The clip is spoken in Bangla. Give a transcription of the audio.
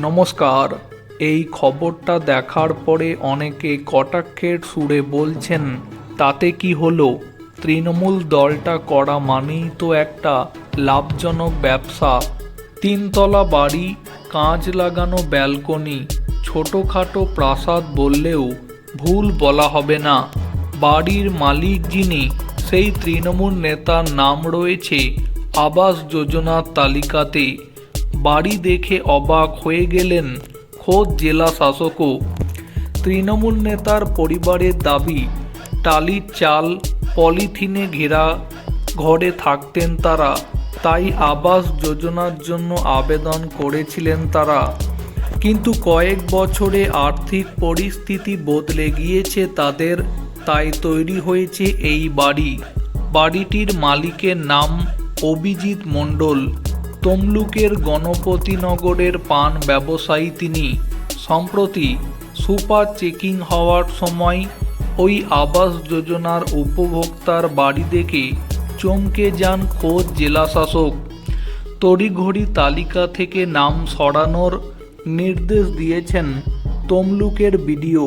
নমস্কার। এই খবরটা দেখার পরে অনেকে কটাক্ষের সুরে বলছেন, তাতে কি হলো? তৃণমূল দলটা করা মানেই তো একটা লাভজনক ব্যবসা। তিনতলা বাড়ি, কাঁচ লাগানো ব্যালকনি, ছোটোখাটো প্রাসাদ বললেও ভুল বলা হবে না। বাড়ির মালিক যিনি, সেই তৃণমূল নেতার নাম রয়েছে আবাস যোজনার তালিকাতে। বাড়ি দেখে অবাক হয়ে গেলেন খোদ জেলা শাসকও। তৃণমূল নেতার পরিবারের দাবি, টালির চাল পলিথিনে ঘেরা ঘরে থাকতেন তারা, তাই আবাস যোজনার জন্য আবেদন করেছিলেন তারা। কিন্তু কয়েক বছরে আর্থিক পরিস্থিতি বদলে গিয়েছে তাদের, তাই তৈরি হয়েছে এই বাড়ি। বাড়িটির মালিকের নাম অভিজিৎ মণ্ডল। তমলুকের গণপতিনগরের পান ব্যবসায়ী তিনি। সম্প্রতি সুপার চেকিং হওয়ার সময় ওই আবাস যোজনার উপভোক্তার বাড়ি দেখে চমকে যান খোদ জেলাশাসক। তড়িঘড়ি তালিকা থেকে নাম সরানোর নির্দেশ দিয়েছেন তমলুকের বিডিও।